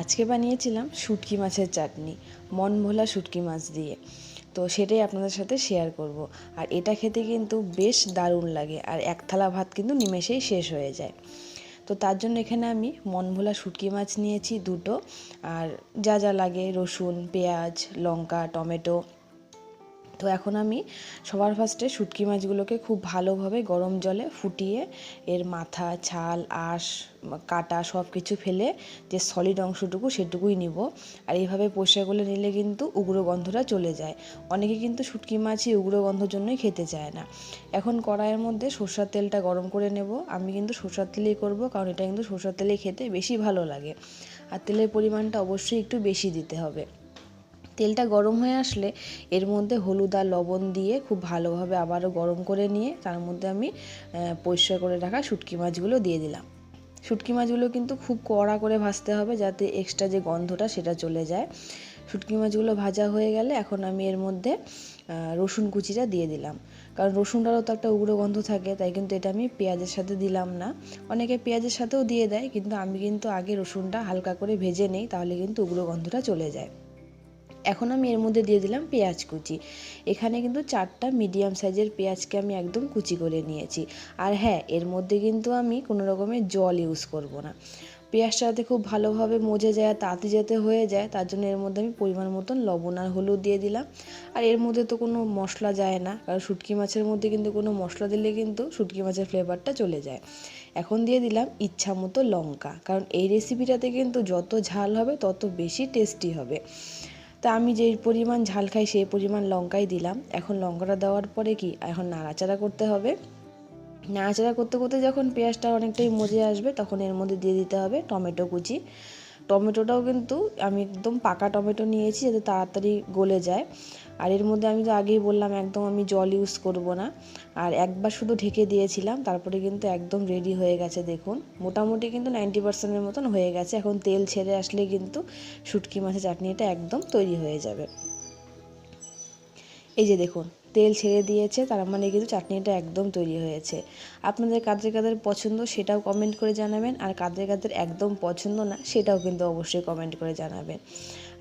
আজকে বানিয়েছিলাম শুটকি মাছের চাটনি, মন ভোলা শুটকি মাছ দিয়ে। তো সেটাই আপনাদের সাথে শেয়ার করব। আর এটা খেতে কিন্তু বেশ দারুণ লাগে আর এক থালা ভাত কিন্তু নিমেষেই শেষ হয়ে যায়। তো তার জন্য এখানে আমি মন ভোলা শুটকি মাছ নিয়েছি দুটো। আর যা যা লাগে রসুন, পেঁয়াজ, লঙ্কা, টমেটো তো এখন আমি সবার ফার্স্টে শুটকি মাছগুলোকে খুব ভালোভাবে গরম জলে ফুটিয়ে এর মাথা, ছাল, আঁশ, কাটা সব কিছু ফেলে যে সলিড অংশটুকু সেটুকুই নিব। আর এইভাবে পরিষ্কার করে নিলে কিন্তু উগ্র গন্ধটা চলে যায়। অনেকে কিন্তু শুটকি মাছই উগ্র গন্ধর জন্যই খেতে চায় না। এখন কড়াইয়ের মধ্যে সর্ষার তেলটা গরম করে নেব। আমি কিন্তু সর্ষার তেলেই করব কারণ এটা কিন্তু সর্ষার তেলে খেতে বেশি ভালো লাগে। আর তেলের পরিমাণটা অবশ্যই একটু বেশি দিতে হবে। তেলটা গরম হয়ে আসলে এর মধ্যে হলুদ আর লবণ দিয়ে খুব ভালোভাবে আবারও গরম করে নিয়ে তার মধ্যে আমি পরিষ্কার করে রাখা শুটকি মাছগুলো দিয়ে দিলাম। শুটকি মাছগুলো কিন্তু খুব কড়া করে ভাজতে হবে যাতে এক্সট্রা যে গন্ধটা সেটা চলে যায়। শুটকি মাছগুলো ভাজা হয়ে গেলে এখন আমি এর মধ্যে রসুন কুচিটা দিয়ে দিলাম। কারণ রসুনটারও তো একটা উগ্র গন্ধ থাকে, তাই কিন্তু এটা আমি পেঁয়াজের সাথে দিলাম না। অনেকে পেঁয়াজের সাথেও দিয়ে দেয়, কিন্তু আমি কিন্তু আগে রসুনটা হালকা করে ভেজে নেই, তাহলে কিন্তু উগ্র গন্ধটা চলে যায়। এখন আমি এর মধ্যে দিয়ে দিলাম পেঁয়াজ কুচি। এখানে কিন্তু চারটা মিডিয়াম সাইজের পেঁয়াজকে আমি একদম কুচি করে নিয়েছি। আর হ্যাঁ এর মধ্যে কিন্তু আমি কোনো রকমের জল ইউজ করব না। পেঁয়াজটা যাতে খুব ভালোভাবে মজে যায় তাঁতি যাতে হয়ে যায়, তার জন্য এর মধ্যে আমি পরিমাণ মতন লবণ আর হলুদ দিয়ে দিলাম। আর এর মধ্যে তো কোনো মশলা যায় না, কারণ শুটকি মাছের মধ্যে কিন্তু কোনো মশলা দিলে কিন্তু শুটকি মাছের ফ্লেভারটা চলে যায়। এখন দিয়ে দিলাম ইচ্ছা মতো লঙ্কা, কারণ এই রেসিপিটাতে কিন্তু যত ঝাল হবে তত বেশি টেস্টি হবে। তা আমি যেই পরিমাণ ঝাল খাই সেই পরিমাণ লঙ্কাই দিলাম। এখন লঙ্কাটা দেওয়ার পরে কি? এখন নাড়াচাড়া করতে হবে। নাড়াচাড়া করতে করতে যখন পেঁয়াজটা অনেকটাই মজে আসবে, তখন এর মধ্যে দিয়ে দিতে হবে টমেটো কুচি। টমেটোটাও কিন্তু আমি একদম পাকা টমেটো নিয়েছি যাতে তাড়াতাড়ি গলে যায়। আর এর মধ্যে আমি তো আগেই বললাম, একদম আমি জল ইউজ করব না। আর একবার শুধু ঢেকে দিয়েছিলাম, তারপরে কিন্তু একদম রেডি হয়ে গেছে, দেখুন। মোটামুটি কিন্তু নাইনটি পার্সেন্টের মতন হয়ে গেছে। এখন তেল ছেড়ে আসলে কিন্তু শুটকি মাছের চাটনিটা একদম তৈরি হয়ে যাবে। এই যে দেখুন তেল ছেড়ে দিয়েছে, তার মানে কিন্তু চাটনিটা একদম তৈরি হয়েছে। আপনাদের কাদের কাদের পছন্দ সেটাও কমেন্ট করে জানাবেন, আর কাদের কাদের একদম পছন্দ না সেটাও কিন্তু অবশ্যই কমেন্ট করে জানাবেন।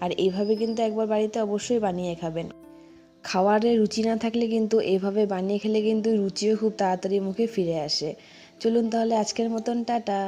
আর এইভাবে কিন্তু একবার বাড়িতে অবশ্যই বানিয়ে খাবেন। খাওয়ারে রুচি না থাকলে কিন্তু এইভাবে বানিয়ে খেলে কিন্তু রুচিও খুব তাড়াতাড়ি মুখে ফিরে আসে। চলুন তাহলে আজকের মতন, টাটা।